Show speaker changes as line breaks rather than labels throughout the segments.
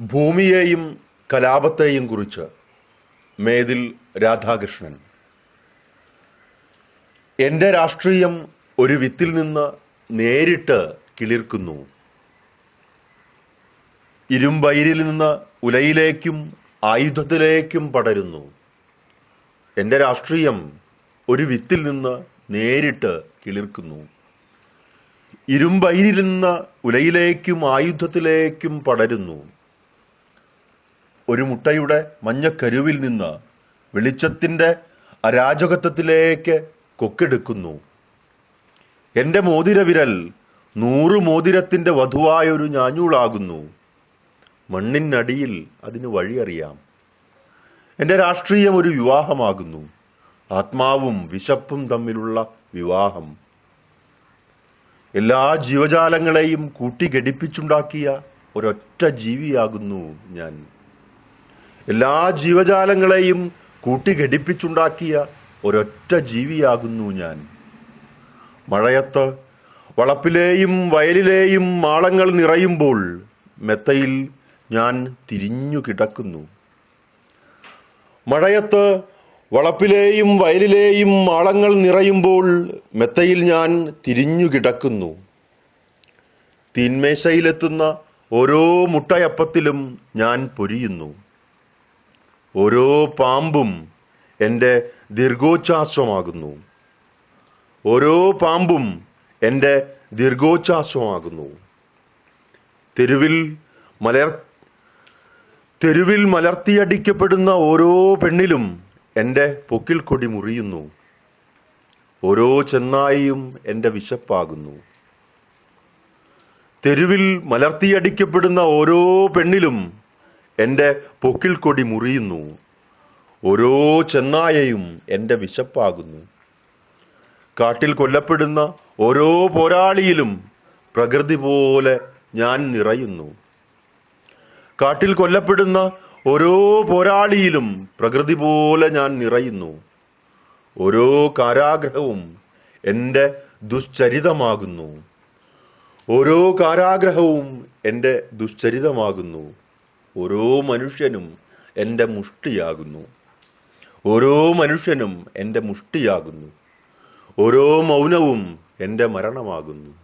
ഭൂമിയെയും കലാപത്തെയും കുറിച്ച് മേതിൽ രാധാകൃഷ്ണൻ. എന്റെ രാഷ്ട്രീയം ഒരു വിത്തിൽ നിന്ന് നേരിട്ട് കിളിർക്കുന്നു. ഇരുമ്പയിരിൽ നിന്ന് ഉലയിലേക്കും ആയുധത്തിലേക്കും പടരുന്നു. എന്റെ രാഷ്ട്രീയം ഒരു വിത്തിൽ നിന്ന് നേരിട്ട് കിളിർക്കുന്നു. ഇരുമ്പയിരിൽ നിന്ന് ഉലയിലേക്കും ആയുധത്തിലേക്കും പടരുന്നു. ഒരു മുട്ടയുടെ മഞ്ഞക്കരുവിൽ നിന്ന് വെളിച്ചത്തിന്റെ അരാജകത്വത്തിലേക്ക് കൊക്കെടുക്കുന്നു. എന്റെ മോതിരവിരൽ നൂറ് മോതിരത്തിന്റെ വധുവായൊരു ഞാഞ്ഞൂളാകുന്നു. മണ്ണിനടിയിൽ അതിന് വഴിയറിയാം. എന്റെ രാഷ്ട്രീയം ഒരു വിവാഹമാകുന്നു. ആത്മാവും വിശപ്പും തമ്മിലുള്ള വിവാഹം. എല്ലാ ജീവജാലങ്ങളെയും കൂട്ടിഘടിപ്പിച്ചുണ്ടാക്കിയ ഒരൊറ്റ ജീവിയാകുന്നു ഞാൻ. എല്ലാ ജീവജാലങ്ങളെയും കൂട്ടിഘടിപ്പിച്ചുണ്ടാക്കിയ ഒരൊറ്റ ജീവിയാകുന്നു ഞാൻ. മഴയത്ത് വളപ്പിലെയും വയലിലെയും മാളങ്ങൾ നിറയുമ്പോൾ മെത്തയിൽ ഞാൻ തിരിഞ്ഞു കിടക്കുന്നു. മഴയത്ത് വളപ്പിലെയും വയലിലെയും മാളങ്ങൾ നിറയുമ്പോൾ മെത്തയിൽ ഞാൻ തിരിഞ്ഞു കിടക്കുന്നു. തീന്മേശയിലെത്തുന്ന ഓരോ മുട്ടയപ്പത്തിലും ഞാൻ പൊരിയുന്നു. ഓരോ പാമ്പും എന്റെ ദീർഘോച്ഛാസമാകുന്നു ഓരോ പാമ്പും എന്റെ ദീർഘോച്ഛാസമാകുന്നു തെരുവിൽ മലർ തെരുവിൽ മലർത്തിയടിക്കപ്പെടുന്ന ഓരോ പെണ്ണിലും എന്റെ പൊക്കിൽ കൊടി മുറിയുന്നു. ഓരോ ചെന്നായിയും എന്റെ വിശപ്പാകുന്നു. തെരുവിൽ മലർത്തിയടിക്കപ്പെടുന്ന ഓരോ പെണ്ണിലും എന്റെ പൊക്കിൽ കൊടി മുറിയുന്നു. ഓരോ ചെന്നായയും എന്റെ വിശപ്പാകുന്നു. കാട്ടിൽ കൊല്ലപ്പെടുന്ന ഓരോ പോരാളിയിലും പ്രകൃതി പോലെ ഞാൻ നിറയുന്നു. കാട്ടിൽ കൊല്ലപ്പെടുന്ന ഓരോ പോരാളിയിലും പ്രകൃതി പോലെ ഞാൻ നിറയുന്നു. ഓരോ കാരാഗ്രഹവും എന്റെ ദുശ്ചരിതമാകുന്നു. ഓരോ കാരാഗ്രഹവും എന്റെ ദുശ്ചരിതമാകുന്നു. ഓരോ മനുഷ്യനും എന്റെ മുഷ്ടിയാകുന്നു. ഓരോ മനുഷ്യനും എന്റെ മുഷ്ടിയാകുന്നു. ഓരോ മൗനവും എന്റെ മരണമാകുന്നു.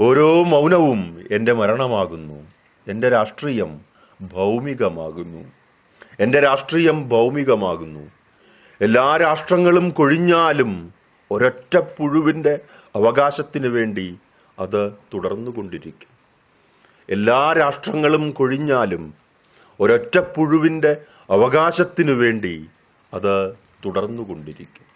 ഓരോ മൗനവും എന്റെ മരണമാകുന്നു. എന്റെ രാഷ്ട്രീയം ഭൗമികമാകുന്നു. എന്റെ രാഷ്ട്രീയം ഭൗമികമാകുന്നു. എല്ലാ രാഷ്ട്രങ്ങളും കൊഴിഞ്ഞാലും ഒരൊറ്റ പുഴുവിന്റെ അവകാശത്തിന് വേണ്ടി അത് തുടർന്നുകൊണ്ടിരിക്കും. എല്ലാ രാഷ്ട്രങ്ങളും കൊഴിഞ്ഞാലും ഒരൊറ്റ പുഴുവിന്റെ അവകാശത്തിനു വേണ്ടി അത് തുടർന്നുകൊണ്ടിരിക്കും.